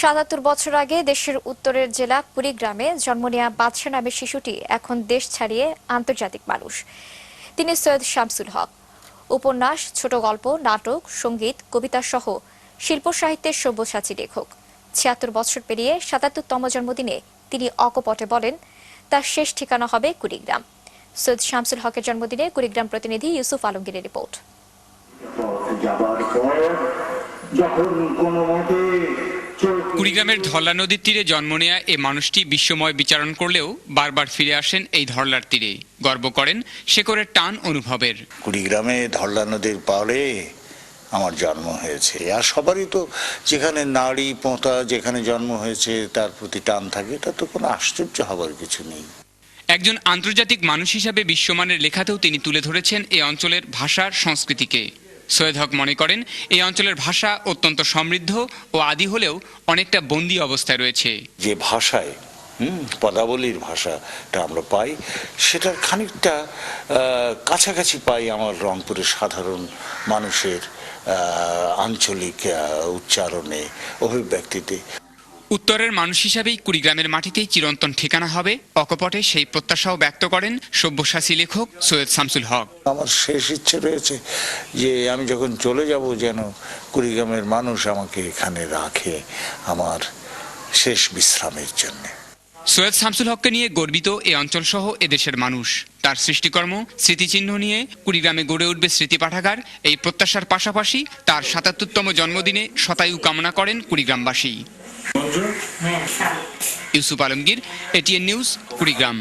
সাতাত্তর বছর আগে দেশের উত্তরের জেলা কুড়িগ্রামে জন্ম নেওয়া বাদশা নামের শিশুটি এখন দেশ ছাড়িয়ে আন্তর্জাতিক মানুষ। তিনি সৈয়দ শামসুল হক। উপন্যাস, ছোট গল্প, নাটক, সংগীত, কবিতা সহ শিল্প সাহিত্যের সব্যসাচী লেখক। ছিয়াত্তর বছর পেরিয়ে সাতাত্তরতম জন্মদিনে তিনি অকপটে বলেন, তার শেষ ঠিকানা হবে কুড়িগ্রাম। সৈয়দ শামসুল হকের জন্মদিনে কুড়িগ্রাম প্রতিনিধি ইউসুফ আলমগীরের রিপোর্ট। যখন কোনো মতে কুড়িগ্রামের ধরলা নদীর তীরে জন্ম নেয়া এ মানুষটি বিশ্বময় বিচারণ করলেও বারবার ফিরে আসেন এই ধরলার তীরে। গর্ব করেন শেকরের টান অনুভবের। কুড়িগ্রামে ধরলা নদীর পাড়ে আমার জন্ম হয়েছে। আর সবারই তো যেখানে নারী পোঁতা যেখানে জন্ম হয়েছে তার প্রতি টান থাকে তা তো কোনো আশ্চর্য হবার কিছু নেই। একজন আন্তর্জাতিক মানুষ হিসাবে বিশ্বমানের লেখাতেও তিনি তুলে ধরেছেন এই অঞ্চলের ভাষার সংস্কৃতিকে। সৈয়দ হক মনে করেন, এই অঞ্চলের ভাষা অত্যন্ত সমৃদ্ধ ও আদি হলেও অনেকটা বন্দি অবস্থায় রয়েছে। যে ভাষায় পদাবলীর ভাষাটা আমরা পাই, সেটার খানিকটা কাছাকাছি পাই আমার রংপুরের সাধারণ মানুষের আঞ্চলিক উচ্চারণে, অভিব্যক্তিতে। উত্তরের মানুষ হিসাবেই কুড়িগ্রামের মাটিতেই চিরন্তন ঠিকানা হবে। অকপটে সেই প্রত্যাশাও ব্যক্ত করেন সব্যসাচী লেখক সৈয়দ শামসুল হক। আমার শেষ ইচ্ছে রয়েছে যে আমি যখন চলে যাব যেন কুড়িগ্রামের মানুষ আমাকে এখানে রাখে আমার শেষ বিশ্রামের জন্য। সৈয়দ শামসুল হককে নিয়ে গর্বিত এ অঞ্চল সহ এদেশের মানুষ। তার সৃষ্টিকর্ম স্মৃতিচিহ্ন নিয়ে কুড়িগ্রামে গড়ে উঠবে স্মৃতি পাঠাগার। এই প্রত্যাশার পাশাপাশি তার সাতাত্তরতম জন্মদিনে শতায়ু কামনা করেন কুড়িগ্রামবাসী। Yusuf Alamgir ATN news Kurigram.